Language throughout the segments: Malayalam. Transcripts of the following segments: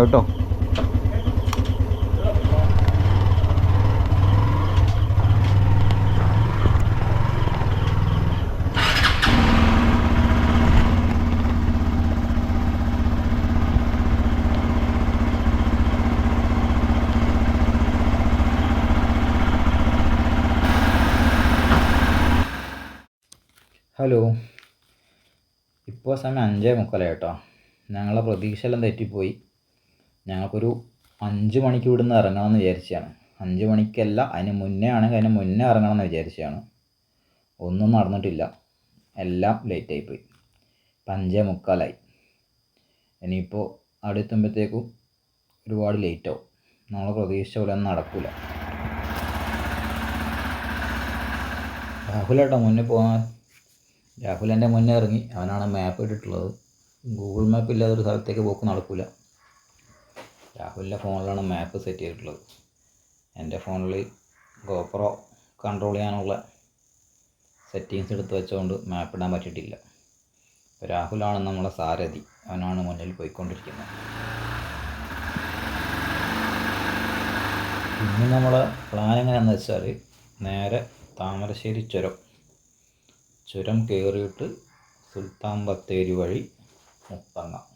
കേട്ടോ. ഹലോ. ഇപ്പോൾ സമയം അഞ്ചേ മുക്കാലായി കേട്ടോ. ഞങ്ങളെ പ്രതീക്ഷയെല്ലാം തെറ്റിപ്പോയി. ഞങ്ങൾക്കൊരു അഞ്ച് മണിക്ക് ഇവിടുന്ന് ഇറങ്ങണമെന്ന് വിചാരിച്ചതാണ്. അഞ്ച് മണിക്കല്ല അതിന് മുന്നേ ആണെങ്കിൽ അതിന് മുന്നേ ഇറങ്ങണമെന്ന് വിചാരിച്ചതാണ്. ഒന്നും നടന്നിട്ടില്ല. എല്ലാം ലേറ്റായിപ്പോയി ഇപ്പം അഞ്ചേ മുക്കാലായി. ഇനിയിപ്പോൾ അവിടെ എത്തുമ്പോഴത്തേക്കും ഒരുപാട് ലേറ്റാവും നമ്മളെ പ്രതീക്ഷിച്ച പോലെ ഒന്നും നടക്കില്ല രാഹുലേട്ടോ മുന്നേ പോകാൻ രാഹുൽ എന്റെ മുന്നേ ഇറങ്ങി. അവനാണ് മാപ്പ് ഇട്ടിട്ടുള്ളത്. ഗൂഗിൾ മാപ്പ് ഇല്ലാതെ ഒരു സ്ഥലത്തേക്ക് പോക്ക് നടക്കില്ല രാഹുലിന്റെ ഫോണിലാണ് മാപ്പ് സെറ്റ് ചെയ്തിട്ടുള്ളത്. എന്റെ ഫോണിൽ ഗോപ്രോ കൺട്രോൾ ചെയ്യാനുള്ള സെറ്റിങ്സ് എടുത്ത് വെച്ചുകൊണ്ട് മാപ്പ് ഇടാൻ പറ്റിയിട്ടില്ല. രാഹുലാണ് നമ്മളെ സാരഥി. അവനാണ് മുന്നിൽ പോയിക്കൊണ്ടിരിക്കുന്നത്. ഇന്ന് നമ്മളെ പ്ലാൻ എങ്ങനെയാണെന്ന് വെച്ചാൽ നേരെ താമരശ്ശേരി ചുരം. ചുരം കയറിയിട്ട് സുൽത്താൻ ബത്തേരി വഴി മുത്തങ്ങ.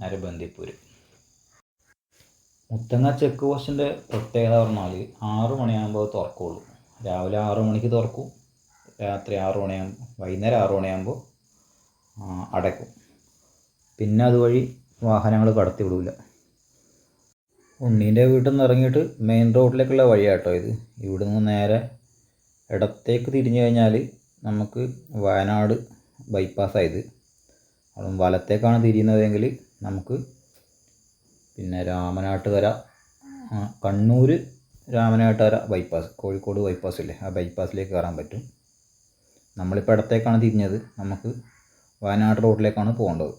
നേരെ ബന്ദിപ്പൂര് മുത്തങ്ങ ചെക്ക് പോസ്റ്റിന്റെ പ്രത്യേകത പറഞ്ഞാൽ ആറു മണിയാകുമ്പോൾ തുറക്കുള്ളൂ. രാവിലെ ആറു മണിക്ക് തുറക്കും. രാത്രി ആറു മണിയാകുമ്പോൾ വൈകുന്നേരം ആറു മണിയാകുമ്പോൾ അടയ്ക്കും. പിന്നെ അതുവഴി വാഹനങ്ങൾ കടത്തി വിടില്ല ഉണ്ണീന്റെ വീട്ടിൽ നിന്ന് ഇറങ്ങിയിട്ട് മെയിൻ റോഡിലേക്കുള്ള വഴിയാട്ടോ ഇത്. ഇവിടെ നിന്ന് നേരെ ഇടത്തേക്ക് തിരിഞ്ഞു കഴിഞ്ഞാൽ നമുക്ക് വയനാട് ബൈപ്പാസ്സായത് അപ്പം വലത്തേക്കാണ് തിരിയുന്നതെങ്കിൽ നമുക്ക് പിന്നെ രാമനാട്ടുകര കണ്ണൂർ രാമനാട്ടുകര ബൈപ്പാസ് കോഴിക്കോട് ബൈപ്പാസ് ഇല്ലേ? ആ ബൈപ്പാസിലേക്ക് കയറാൻ പറ്റും. നമ്മളിപ്പോൾ ഇടത്തേക്കാണ് തിരിഞ്ഞത്. നമുക്ക് വയനാട് റോഡിലേക്കാണ് പോകേണ്ടത്.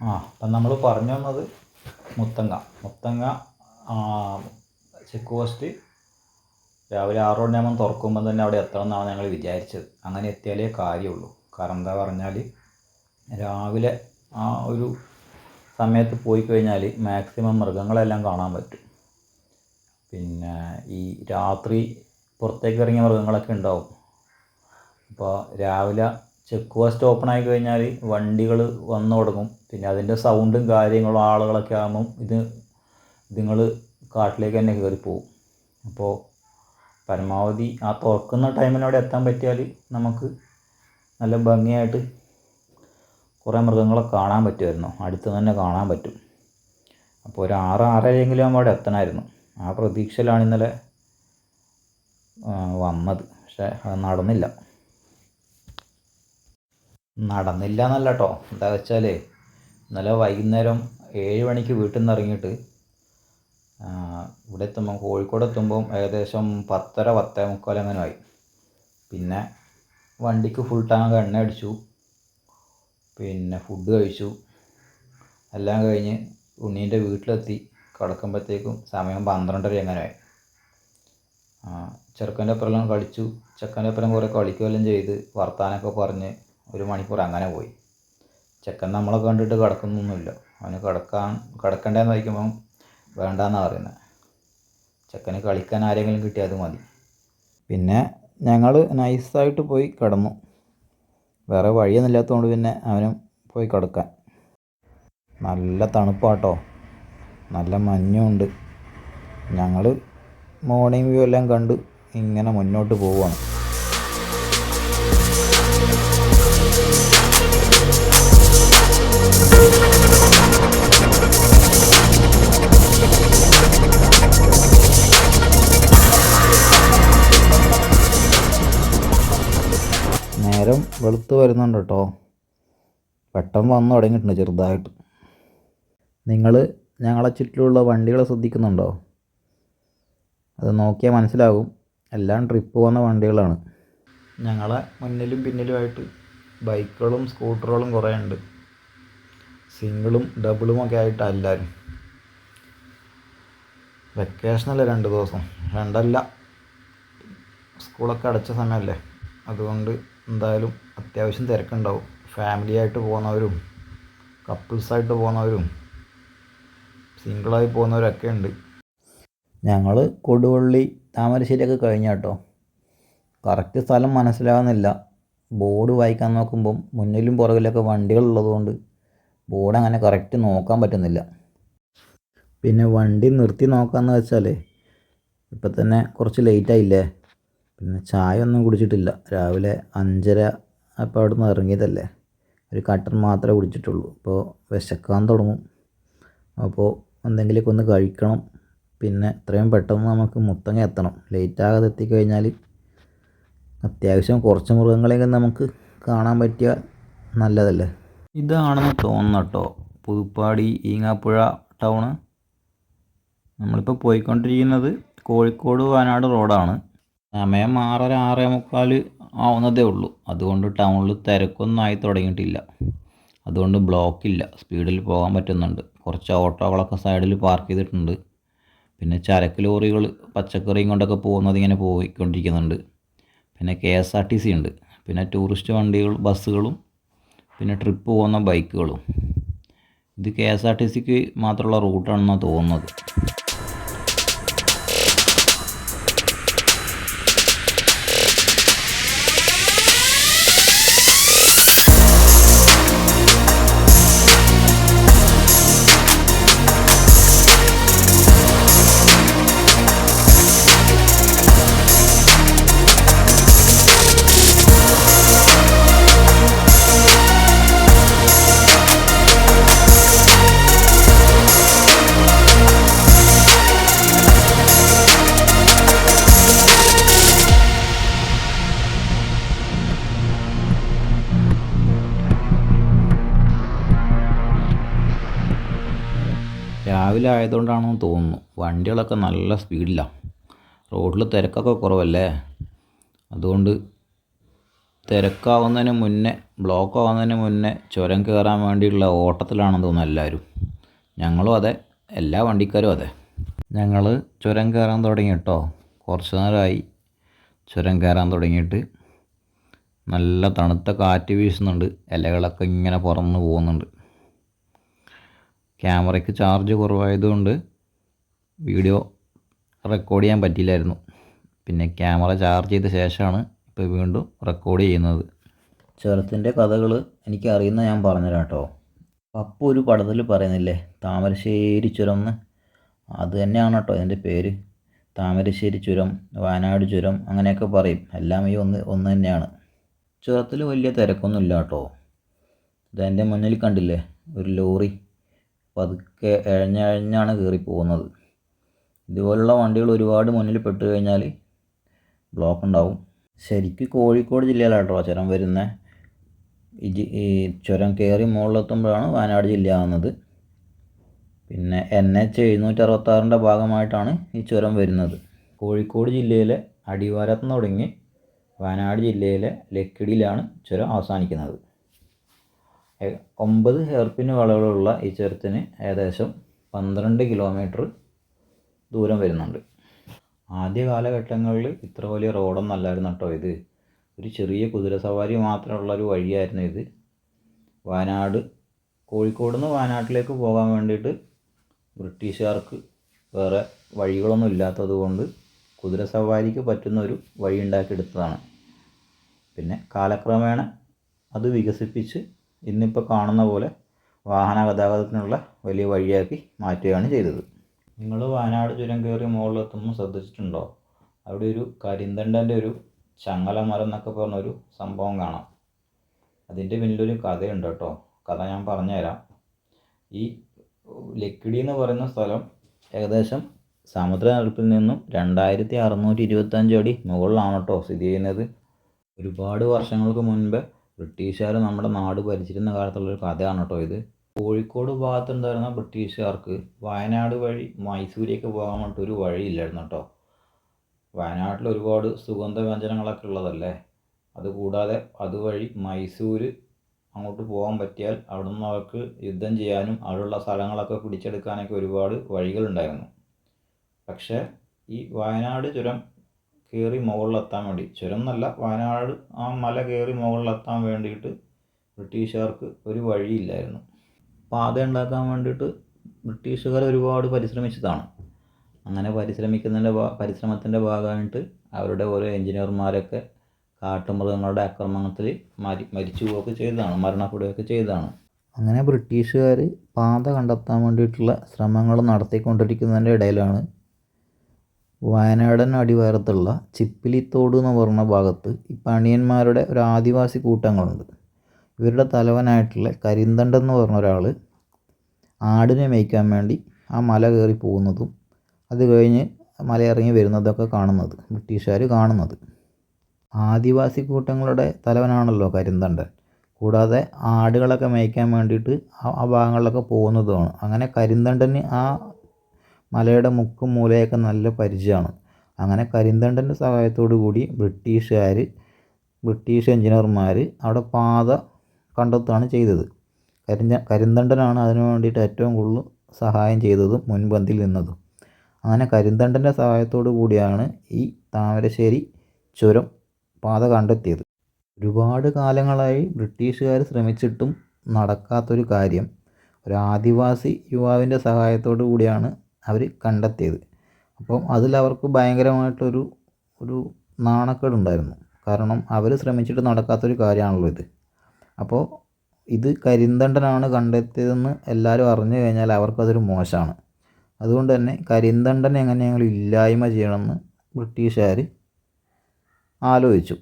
ആ അപ്പം നമ്മൾ പറഞ്ഞു വന്നത് മുത്തങ്ങ. മുത്തങ്ങ ചെക്ക് പോസ്റ്റ് രാവിലെ ആറ് മണിയാകുമ്പോൾ തുറക്കുമ്പോൾ തന്നെ അവിടെ എത്തണം എന്നാണ് ഞങ്ങൾ വിചാരിച്ചത്. അങ്ങനെ എത്തിയാലേ കാര്യമുള്ളൂ. കാരണം എന്താ പറഞ്ഞാൽ രാവിലെ ആ ഒരു സമയത്ത് പോയി കഴിഞ്ഞാൽ മാക്സിമം മൃഗങ്ങളെല്ലാം കാണാൻ പറ്റും. പിന്നെ ഈ രാത്രി പുറത്തേക്ക് ഇറങ്ങിയ മൃഗങ്ങളൊക്കെ ഉണ്ടാവും. അപ്പോൾ രാവിലെ ചെക്ക് പോസ്റ്റ് ഓപ്പൺ ആയി കഴിഞ്ഞാൽ വണ്ടികൾ വന്നു തുടങ്ങും. പിന്നെ അതിന്റെ സൗണ്ടും കാര്യങ്ങളും ആളുകളൊക്കെ ആകുമ്പം ഇത് ഇതുങ്ങൾ കാട്ടിലേക്ക് തന്നെ കയറിപ്പോവും. അപ്പോൾ പരമാവധി ആ തുറക്കുന്ന ടൈമിന് അവിടെ എത്താൻ പറ്റിയാൽ നമുക്ക് നല്ല ഭംഗിയായിട്ട് കുറേ മൃഗങ്ങളെ കാണാൻ പറ്റുമായിരുന്നു. അടുത്ത് തന്നെ കാണാൻ പറ്റും. അപ്പോൾ ഒരു ആറ് ആറരയെങ്കിലും നമ്മൾ അവിടെ എത്തണമായിരുന്നു. ആ പ്രതീക്ഷയിലാണ് ഇന്നലെ വന്നത്. പക്ഷേ അത് നടന്നില്ല. നടന്നില്ല എന്നല്ല കേട്ടോ. എന്താ വെച്ചാൽ ഇന്നലെ വൈകുന്നേരം ഏഴ് മണിക്ക് വീട്ടിൽ നിന്ന് ഇറങ്ങിയിട്ട് ഇവിടെ എത്തുമ്പോൾ കോഴിക്കോട് എത്തുമ്പം ഏകദേശം പത്തര പത്തേ മുക്കാൽ അങ്ങനെ ആയി പിന്നെ വണ്ടിക്ക് ഫുൾ ടാങ്ക് എണ്ണ അടിച്ചു. പിന്നെ ഫുഡ് കഴിച്ചു. എല്ലാം കഴിഞ്ഞ് ഉണ്ണീന്റെ വീട്ടിലെത്തി. കിടക്കുമ്പോഴത്തേക്കും സമയം പന്ത്രണ്ടര അങ്ങനെ ആയി ചെറുക്കന്റെ അപ്പുറം കളിച്ചു. ചെക്കന്റെ ഒപ്പരം കുറേ കളിക്കുകയെല്ലാം ചെയ്ത് വർത്താനമൊക്കെ പറഞ്ഞ് ഒരു മണിക്കൂർ അങ്ങനെ പോയി. ചെക്കൻ നമ്മളെ കണ്ടിട്ട് കിടക്കുന്നൊന്നുമില്ല. അവന് കിടക്കാൻ കിടക്കണ്ടേന്ന് ചോദിക്കുമ്പം വേണ്ടാന്നാണ് പറയുന്നത് ചെക്കന് കളിക്കാൻ ആരെങ്കിലും കിട്ടിയാൽ അത് മതി. പിന്നെ ഞങ്ങൾ നൈസായിട്ട് പോയി കിടന്നു. വേറെ വഴിയൊന്നുമില്ലാത്തതുകൊണ്ട് പിന്നെ അവനും പോയി കിടക്കാൻ. നല്ല തണുപ്പാട്ടോ. നല്ല മഞ്ഞുണ്ട്. ഞങ്ങൾ മോർണിംഗ് വ്യൂ എല്ലാം കണ്ട് ഇങ്ങനെ മുന്നോട്ട് പോവുകയാണ് വെളുത്ത് വരുന്നുണ്ട് കേട്ടോ. പെട്ടെന്ന് വന്നു തുടങ്ങിയിട്ടുണ്ട് ചെറുതായിട്ട്. നിങ്ങൾ ഞങ്ങളെ ചുറ്റിലുള്ള വണ്ടികളെ ശ്രദ്ധിക്കുന്നുണ്ടോ? അത് നോക്കിയാൽ മനസ്സിലാകും. എല്ലാം ട്രിപ്പ് വന്ന വണ്ടികളാണ്. ഞങ്ങളെ മുന്നിലും പിന്നിലുമായിട്ട് ബൈക്കുകളും സ്കൂട്ടറുകളും കുറേ ഉണ്ട്. സിംഗിളും ഡബിളും ഒക്കെ ആയിട്ടാണ് എല്ലാവരും. വെക്കേഷനല്ലേ രണ്ട് ദിവസം? രണ്ടല്ല. സ്കൂളൊക്കെ അടച്ച സമയമല്ലേ? അതുകൊണ്ട് എന്തായാലും അത്യാവശ്യം തിരക്കുണ്ടാവും. ഫാമിലി ആയിട്ട് പോകുന്നവരും കപ്പിൾസായിട്ട് പോകുന്നവരും സിംഗിളായി പോകുന്നവരൊക്കെ ഉണ്ട്. ഞങ്ങൾ കൊടുവള്ളി താമരശ്ശേരിയൊക്കെ കഴിഞ്ഞ കേട്ടോ കറക്റ്റ് സ്ഥലം മനസ്സിലാകുന്നില്ല ബോർഡ് വായിക്കാൻ നോക്കുമ്പം മുന്നിലും പുറകിലൊക്കെ വണ്ടികളുള്ളതുകൊണ്ട് ബോർഡ് അങ്ങനെ കറക്റ്റ് നോക്കാൻ പറ്റുന്നില്ല. പിന്നെ വണ്ടി നിർത്തി നോക്കാമെന്ന് വെച്ചാൽ ഇപ്പം തന്നെ കുറച്ച് ലേറ്റ് ആയില്ലേ? പിന്നെ ചായ ഒന്നും കുടിച്ചിട്ടില്ല. രാവിലെ അഞ്ചര അപ്പോൾ അവിടെ നിന്ന് ഇറങ്ങിയതല്ലേ. ഒരു കട്ടൻ മാത്രമേ കുടിച്ചിട്ടുള്ളൂ. അപ്പോൾ വിശക്കാൻ തുടങ്ങും. അപ്പോൾ എന്തെങ്കിലുമൊക്കെ ഒന്ന് കഴിക്കണം. പിന്നെ എത്രയും പെട്ടെന്ന് നമുക്ക് മുത്തങ്ങ എത്തണം. ലേറ്റ് ആകാതെ എത്തിക്കഴിഞ്ഞാൽ അത്യാവശ്യം കുറച്ച് മൃഗങ്ങളെയൊക്കെ നമുക്ക് കാണാൻ പറ്റിയ നല്ലതല്ലേ. ഇതാണെന്ന് തോന്നുന്നു കേട്ടോ. പുതുപ്പാടി ഈങ്ങാപ്പുഴ ടൗണ്. നമ്മളിപ്പോൾ പോയിക്കൊണ്ടിരിക്കുന്നത് കോഴിക്കോട് വയനാട് റോഡാണ്. സമയം ആറര ആറേ മുക്കാൽ ആവുന്നതേ ഉള്ളൂ. അതുകൊണ്ട് ടൗണിൽ തിരക്കൊന്നും ആയി തുടങ്ങിയിട്ടില്ല. അതുകൊണ്ട് ബ്ലോക്കില്ല സ്പീഡിൽ പോകാൻ പറ്റുന്നുണ്ട്. കുറച്ച് ഓട്ടോകളൊക്കെ സൈഡിൽ പാർക്ക് ചെയ്തിട്ടുണ്ട്. പിന്നെ ചരക്ക് ലോറികൾ പച്ചക്കറിയും കൊണ്ടൊക്കെ പോകുന്നത് ഇങ്ങനെ പോയിക്കൊണ്ടിരിക്കുന്നുണ്ട്. പിന്നെ K S R T C ഉണ്ട്. പിന്നെ ടൂറിസ്റ്റ് വണ്ടികൾ ബസ്സുകളും പിന്നെ ട്രിപ്പ് പോകുന്ന ബൈക്കുകളും ഇത് കെ എസ് ആർ ടി സിക്ക് മാത്രമുള്ള റൂട്ടാണെന്നാണ് തോന്നുന്നത്. ആയതുകൊണ്ടാണെന്ന് തോന്നുന്നു. വണ്ടികളൊക്കെ നല്ല സ്പീഡിലാണ് റോഡിൽ തിരക്കൊക്കെ കുറവല്ലേ? അതുകൊണ്ട് തിരക്കാവുന്നതിന് മുന്നേ ബ്ലോക്ക് ആവുന്നതിന് മുന്നേ ചുരം കയറാൻ വേണ്ടിയുള്ള ഓട്ടത്തിലാണെന്ന് തോന്നുന്നു എല്ലാവരും. ഞങ്ങളും അതെ. എല്ലാ വണ്ടിക്കാരും അതെ. ഞങ്ങൾ ചുരം കയറാൻ തുടങ്ങി കേട്ടോ. കുറച്ച് നേരമായി ചുരം കയറാൻ തുടങ്ങിയിട്ട്. നല്ല തണുത്ത കാറ്റ് വീശുന്നുണ്ട്. ഇലകളൊക്കെ ഇങ്ങനെ പറന്ന് പോകുന്നുണ്ട്. ക്യാമറയ്ക്ക് ചാർജ് കുറവായതുകൊണ്ട് വീഡിയോ റെക്കോർഡ് ചെയ്യാൻ പറ്റിയില്ലായിരുന്നു. പിന്നെ ക്യാമറ ചാർജ് ചെയ്ത ശേഷമാണ് ഇപ്പോൾ വീണ്ടും റെക്കോർഡ് ചെയ്യുന്നത്. ചെറുത്തിന്റെ കഥകൾ എനിക്ക് അറിയുന്ന ഞാൻ പറഞ്ഞുതരാം കേട്ടോ പപ്പു ഒരു പടത്തിൽ പറയുന്നില്ലേ താമരശ്ശേരി ചുരം എന്ന്. അത് തന്നെയാണ് കേട്ടോ ഇതിന്റെ പേര്. താമരശ്ശേരി ചുരം വയനാട് ചുരം അങ്ങനെയൊക്കെ പറയും. എല്ലാം ഈ ഒന്ന് ഒന്ന് തന്നെയാണ്. ചുരത്തിൽ വലിയ തിരക്കൊന്നുമില്ല കേട്ടോ ഇതെന്റെ മുന്നിൽ കണ്ടില്ലേ ഒരു ലോറി. പതുക്കെ ഇഴഞ്ഞഴഞ്ഞാണ് കയറി പോകുന്നത് ഇതുപോലുള്ള വണ്ടികൾ ഒരുപാട് മുന്നിൽ പെട്ട് കഴിഞ്ഞാൽ ബ്ലോക്ക് ഉണ്ടാവും. ശരിക്കും കോഴിക്കോട് ജില്ലയിലാട്ടോ ചുരം വരുന്നത് ഈ ചുരം കയറി മുകളിലെത്തുമ്പോഴാണ് വയനാട് ജില്ല ആവുന്നത്. പിന്നെ എൻ എച്ച് എഴുന്നൂറ്റി അറുപത്താറിന്റെ ഭാഗമായിട്ടാണ് ഈ ചുരം വരുന്നത്. കോഴിക്കോട് ജില്ലയിലെ അടിവാരത്ത് തുടങ്ങി വയനാട് ജില്ലയിലെ ലക്കിടിയിലാണ് ചുരം അവസാനിക്കുന്നത്. ഒമ്പത് ഹെയർപിന് വളവുകളുള്ള ഈ ചുരത്തിന് ഏകദേശം പന്ത്രണ്ട് കിലോമീറ്റർ ദൂരം വരുന്നുണ്ട്. ആദ്യ കാലഘട്ടങ്ങളിൽ ഇത്ര വലിയ റോഡൊന്നും അല്ലായിരുന്നു കേട്ടോ ഇത്. ഒരു ചെറിയ കുതിര സവാരി മാത്രമുള്ള ഒരു വഴിയായിരുന്നു ഇത്. വയനാട് കോഴിക്കോട് നിന്ന് വയനാട്ടിലേക്ക് പോകാൻ വേണ്ടിയിട്ട് ബ്രിട്ടീഷുകാർക്ക് വേറെ വഴികളൊന്നും ഇല്ലാത്തത് കൊണ്ട് കുതിര സവാരിക്ക് പറ്റുന്ന ഒരു വഴി ഉണ്ടാക്കിയെടുത്തതാണ്. പിന്നെ കാലക്രമേണ അത് വികസിപ്പിച്ച് ഇന്നിപ്പോൾ കാണുന്ന പോലെ വാഹന ഗതാഗതത്തിനുള്ള വലിയ വഴിയാക്കി മാറ്റുകയാണ് ചെയ്തത്. നിങ്ങൾ വയനാട് ചുരം കയറി മുകളിലെത്തുമ്പോൾ ശ്രദ്ധിച്ചിട്ടുണ്ടോ? അവിടെ ഒരു കരിന്തണ്ടന്റെ ഒരു ചങ്ങല മരം എന്നൊക്കെ പറഞ്ഞൊരു സംഭവം കാണാം. അതിന്റെ പിന്നിലൊരു കഥയുണ്ട് കേട്ടോ. കഥ ഞാൻ പറഞ്ഞുതരാം. ഈ ലക്കിടി എന്ന് പറയുന്ന സ്ഥലം ഏകദേശം സമുദ്രനിരപ്പിൽ നിന്നും രണ്ടായിരത്തി അറുന്നൂറ്റി ഇരുപത്തഞ്ച് അടി മുകളിലാണ് കേട്ടോ സ്ഥിതി ചെയ്യുന്നത്. ഒരുപാട് വർഷങ്ങൾക്ക് മുൻപ് ബ്രിട്ടീഷുകാർ നമ്മുടെ നാട് ഭരിച്ചിരുന്ന കാലത്തുള്ള ഒരു കഥയാണ് കേട്ടോ ഇത്. കോഴിക്കോട് ഭാഗത്തുണ്ടായിരുന്ന ബ്രിട്ടീഷുകാർക്ക് വയനാട് വഴി മൈസൂരേക്ക് പോകാൻ വേണ്ടിയിട്ട് ഒരു വഴിയില്ലായിരുന്നു കേട്ടോ. വയനാട്ടിൽ ഒരുപാട് സുഗന്ധവ്യഞ്ജനങ്ങളൊക്കെ ഉള്ളതല്ലേ? അതുകൂടാതെ അതുവഴി മൈസൂർ അങ്ങോട്ട് പോകാൻ പറ്റിയാൽ അവിടെ നിന്ന് അവർക്ക് യുദ്ധം ചെയ്യാനും അവിടെയുള്ള സ്ഥലങ്ങളൊക്കെ പിടിച്ചെടുക്കാനൊക്കെ ഒരുപാട് വഴികളുണ്ടായിരുന്നു. പക്ഷേ ഈ വയനാട് ചുരം കയറി മുകളിലെത്താൻ വേണ്ടി. ചുരം എന്നല്ല വയനാട് ആ മല കയറി മുകളിലെത്താൻ വേണ്ടിയിട്ട് ബ്രിട്ടീഷുകാർക്ക് ഒരു വഴിയില്ലായിരുന്നു. പാത ഉണ്ടാക്കാൻ വേണ്ടിയിട്ട് ബ്രിട്ടീഷുകാർ ഒരുപാട് പരിശ്രമിച്ചതാണ്. അങ്ങനെ പരിശ്രമിക്കുന്നതിന്റെ പരിശ്രമത്തിന്റെ ഭാഗമായിട്ട് അവരുടെ ഓരോ എഞ്ചിനീയർമാരൊക്കെ കാട്ടുമൃഗങ്ങളുടെ ആക്രമണത്തിൽ മരി മരിച്ചു പോവുകയൊക്കെ ചെയ്തതാണ് മരണപ്പെടുകയൊക്കെ ചെയ്തതാണ്. അങ്ങനെ ബ്രിട്ടീഷുകാർ പാത കണ്ടെത്താൻ വേണ്ടിയിട്ടുള്ള ശ്രമങ്ങൾ നടത്തിക്കൊണ്ടിരിക്കുന്നതിന്റെ ഇടയിലാണ് വയനാടൻ അടിവാരത്തുള്ള ചിപ്പിലിത്തോട് എന്ന് പറഞ്ഞ ഭാഗത്ത് ഈ പണിയന്മാരുടെ ഒരു ആദിവാസി കൂട്ടങ്ങളുണ്ട്. ഇവരുടെ തലവനായിട്ടുള്ള കരിന്തണ്ടൻ എന്ന് പറഞ്ഞ ഒരാൾ ആടിനെ മേയ്ക്കാൻ വേണ്ടി ആ മല കയറി പോകുന്നതും അത് കഴിഞ്ഞ് മല ഇറങ്ങി വരുന്നതൊക്കെ കാണുന്നത് ബ്രിട്ടീഷുകാർ കാണുന്നത്. ആദിവാസി കൂട്ടങ്ങളുടെ തലവനാണല്ലോ കരിന്തണ്ടൻ. കൂടാതെ ആടുകളൊക്കെ മേയ്ക്കാൻ വേണ്ടിയിട്ട് ആ ആ ഭാഗങ്ങളിലൊക്കെ പോകുന്നതുമാണ്. അങ്ങനെ കരിന്തണ്ടന് ആ മലയുടെ മുക്കും മൂലയൊക്കെ നല്ല പരിചയമാണ്. അങ്ങനെ കരിന്തണ്ടന്റെ സഹായത്തോടു കൂടി ബ്രിട്ടീഷുകാർ ബ്രിട്ടീഷ് എഞ്ചിനീയർമാർ അവിടെ പാത കണ്ടെത്തുകയാണ് ചെയ്തത്. കരിഞ്ഞ കരിന്തണ്ടനാണ് അതിനു വേണ്ടിയിട്ട് ഏറ്റവും കൂടുതൽ സഹായം ചെയ്തതും മുൻപന്തിൽ നിന്നതും. അങ്ങനെ കരിന്തണ്ടന്റെ സഹായത്തോടു കൂടിയാണ് ഈ താമരശ്ശേരി ചുരം പാത കണ്ടെത്തിയത്. ഒരുപാട് കാലങ്ങളായി ബ്രിട്ടീഷുകാർ ശ്രമിച്ചിട്ടും നടക്കാത്തൊരു കാര്യം ഒരു ആദിവാസി യുവാവിന്റെ സഹായത്തോടു കൂടിയാണ് അവർ കണ്ടെത്തിയത്. അപ്പം അതിൽ അവർക്ക് ഭയങ്കരമായിട്ടൊരു ഒരു നാണക്കേടുണ്ടായിരുന്നു. കാരണം അവർ ശ്രമിച്ചിട്ട് നടക്കാത്തൊരു കാര്യമാണല്ലോ ഇത്. അപ്പോൾ ഇത് കരിന്തണ്ടനാണ് കണ്ടെത്തിയതെന്ന് എല്ലാവരും അറിഞ്ഞു കഴിഞ്ഞാൽ അവർക്കതൊരു മോശമാണ്. അതുകൊണ്ട് തന്നെ കരിന്തണ്ടൻ എങ്ങനെയെങ്കിലും ഇല്ലായ്മ ചെയ്യണമെന്ന് ബ്രിട്ടീഷുകാർ ആലോചിച്ചു.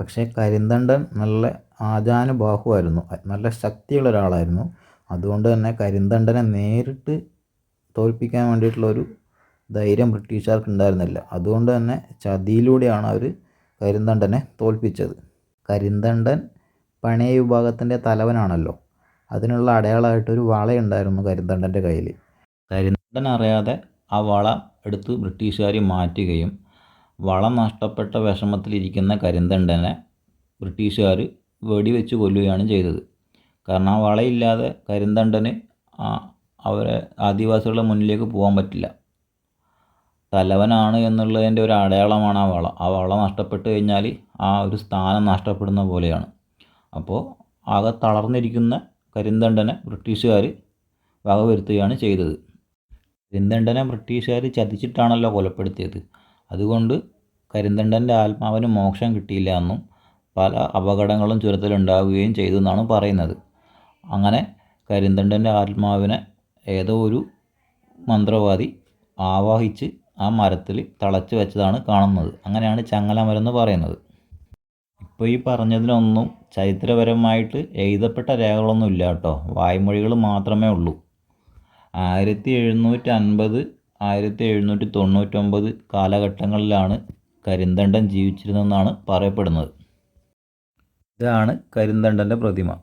പക്ഷേ കരിന്തണ്ടൻ നല്ല ആജാനുബാഹുവായിരുന്നു. നല്ല ശക്തിയുള്ള ഒരാളായിരുന്നു അതുകൊണ്ട് തന്നെ കരിന്തണ്ടനെ നേരിട്ട് തോൽപ്പിക്കാൻ വേണ്ടിയിട്ടുള്ള ഒരു ധൈര്യം ബ്രിട്ടീഷുകാർക്ക് ഉണ്ടായിരുന്നില്ല അതുകൊണ്ട് തന്നെ ചതിയിലൂടെയാണ് അവർ കരിന്തണ്ടനെ തോൽപ്പിച്ചത്. കരിന്തണ്ടൻ പണയ വിഭാഗത്തിന്റെ തലവനാണല്ലോ. അതിനുള്ള അടയാളമായിട്ടൊരു വളയുണ്ടായിരുന്നു കരിന്തണ്ടന്റെ കയ്യിൽ കരിന്തണ്ടൻ അറിയാതെ ആ വള എടുത്ത് ബ്രിട്ടീഷുകാർ മാറ്റുകയും വള നഷ്ടപ്പെട്ട വിഷമത്തിലിരിക്കുന്ന കരിന്തണ്ടനെ ബ്രിട്ടീഷുകാർ വെടിവെച്ച് കൊല്ലുകയാണ് ചെയ്തത്. കാരണം ആ വളയില്ലാതെ കരിന്തണ്ടന് ആ അവരെ ആദിവാസികളുടെ മുന്നിലേക്ക് പോകാൻ പറ്റില്ല. തലവനാണ് എന്നുള്ളതിന്റെ ഒരു അടയാളമാണ് ആ വള. ആ വള നഷ്ടപ്പെട്ട് കഴിഞ്ഞാൽ ആ ഒരു സ്ഥാനം നഷ്ടപ്പെടുന്ന പോലെയാണ്. അപ്പോൾ ആകെ തളർന്നിരിക്കുന്ന കരിന്തണ്ടനെ ബ്രിട്ടീഷുകാർ വകവരുത്തുകയാണ് ചെയ്തത്. കരിന്തണ്ടനെ ബ്രിട്ടീഷുകാർ ചതിച്ചിട്ടാണല്ലോ കൊലപ്പെടുത്തിയത്. അതുകൊണ്ട് കരിന്തണ്ടന്റെ ആത്മാവിന് മോക്ഷം കിട്ടിയില്ല എന്നും പല അപകടങ്ങളും ചുരത്തിലുണ്ടാവുകയും ചെയ്തു എന്നാണ് പറയുന്നത്. അങ്ങനെ കരിന്തണ്ടന്റെ ആത്മാവിനെ ഏതോ ഒരു മന്ത്രവാദി ആവാഹിച്ച് ആ മരത്തിൽ തളച്ച് വെച്ചതാണ് കാണുന്നത്. അങ്ങനെയാണ് ചങ്ങലമരം എന്ന് പറയുന്നത്. ഇപ്പോൾ ഈ പറഞ്ഞതിനൊന്നും ചരിത്രപരമായിട്ട് എഴുതപ്പെട്ട രേഖകളൊന്നും ഇല്ല കേട്ടോ. വായ്മൊഴികൾ മാത്രമേ ഉള്ളൂ. ആയിരത്തി എഴുന്നൂറ്റി അൻപത് ആയിരത്തി എഴുന്നൂറ്റി തൊണ്ണൂറ്റൊമ്പത് കാലഘട്ടങ്ങളിലാണ് കരിന്തണ്ടൻ ജീവിച്ചിരുന്നതെന്നാണ് പറയപ്പെടുന്നത്. ഇതാണ് കരിന്തണ്ടന്റെ പ്രതിമ.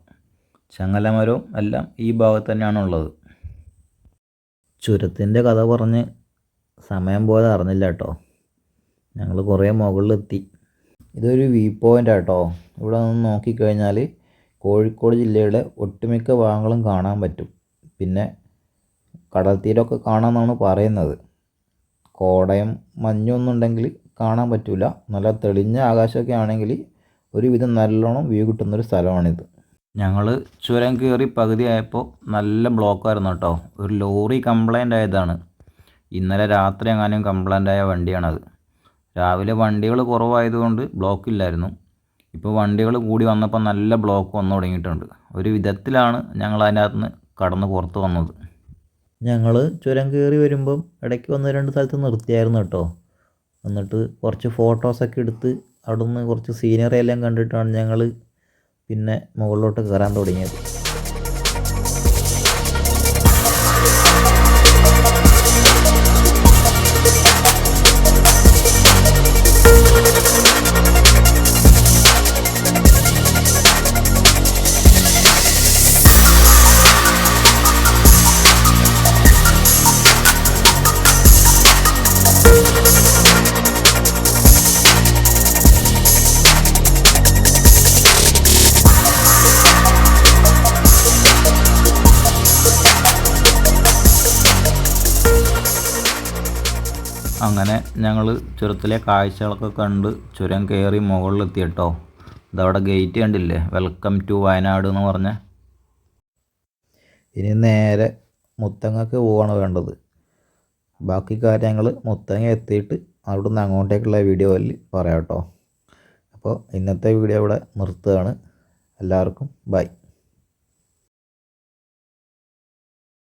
ചങ്ങലമരവും എല്ലാം ഈ ഭാഗത്ത് തന്നെയാണുള്ളത്. ചുരത്തിന്റെ കഥ പറഞ്ഞ് സമയം പോലെ അറിഞ്ഞില്ല കേട്ടോ. ഞങ്ങൾ കുറേ മുകളിലെത്തി. ഇതൊരു വ്യൂ പോയിന്റ് ആട്ടോ. ഇവിടെ നിന്ന് നോക്കിക്കഴിഞ്ഞാൽ കോഴിക്കോട് ജില്ലയുടെ ഒട്ടുമിക്ക ഭാഗങ്ങളും കാണാൻ പറ്റും. പിന്നെ കടൽ തീരമൊക്കെ കാണാമെന്നാണ് പറയുന്നത്. കോടയം മഞ്ഞൊന്നും ഉണ്ടെങ്കിൽ കാണാൻ പറ്റില്ല നല്ല തെളിഞ്ഞ ആകാശമൊക്കെ ആണെങ്കിൽ ഒരുവിധം നല്ലോണം വ്യൂ കിട്ടുന്നൊരു സ്ഥലമാണിത്. ഞങ്ങൾ ചുരം കയറി പകുതി ആയപ്പോൾ നല്ല ബ്ലോക്കായിരുന്നു കേട്ടോ. ഒരു ലോറി കംപ്ലൈന്റ് ആയതാണ്. ഇന്നലെ രാത്രി എങ്ങാനും കംപ്ലൈന്റ് ആയ വണ്ടിയാണത്. രാവിലെ വണ്ടികൾ കുറവായതുകൊണ്ട് ബ്ലോക്ക് ഇല്ലായിരുന്നു. ഇപ്പോൾ വണ്ടികൾ കൂടി വന്നപ്പോൾ നല്ല ബ്ലോക്ക് വന്നു തുടങ്ങിയിട്ടുണ്ട്. ഒരു വിധത്തിലാണ് ഞങ്ങൾ അതിനകത്ത് നിന്ന് കടന്ന് പുറത്ത് വന്നത്. ഞങ്ങൾ ചുരം കയറി വരുമ്പം ഇടയ്ക്ക് ഒന്ന് രണ്ട് സ്ഥലത്ത് നിർത്തിയായിരുന്നു കേട്ടോ. എന്നിട്ട് കുറച്ച് ഫോട്ടോസൊക്കെ എടുത്ത് അവിടുന്ന് കുറച്ച് സീനറി എല്ലാം കണ്ടിട്ടാണ് ഞങ്ങൾ പിന്നെ മുകളിലോട്ട് കയറാൻ തുടങ്ങിയത്. അങ്ങനെ ഞങ്ങൾ ചുരത്തിലെ കാഴ്ചകളൊക്കെ കണ്ട് ചുരം കയറി മുകളിലെത്തി കേട്ടോ ഇതവിടെ ഗേറ്റ് കണ്ടില്ലേ? വെൽക്കം ടു വയനാട് എന്ന് പറഞ്ഞ. ഇനി നേരെ മുത്തങ്ങക്ക് പോവാണ് വേണ്ടത്. ബാക്കി കാര്യങ്ങൾ മുത്തങ്ങ എത്തിയിട്ട് അവിടെ നിന്ന് അങ്ങോട്ടേക്കുള്ള വീഡിയോയിൽ പറയാം കേട്ടോ അപ്പോൾ ഇന്നത്തെ വീഡിയോ ഇവിടെ നിർത്തുകയാണ്. എല്ലാവർക്കും ബൈ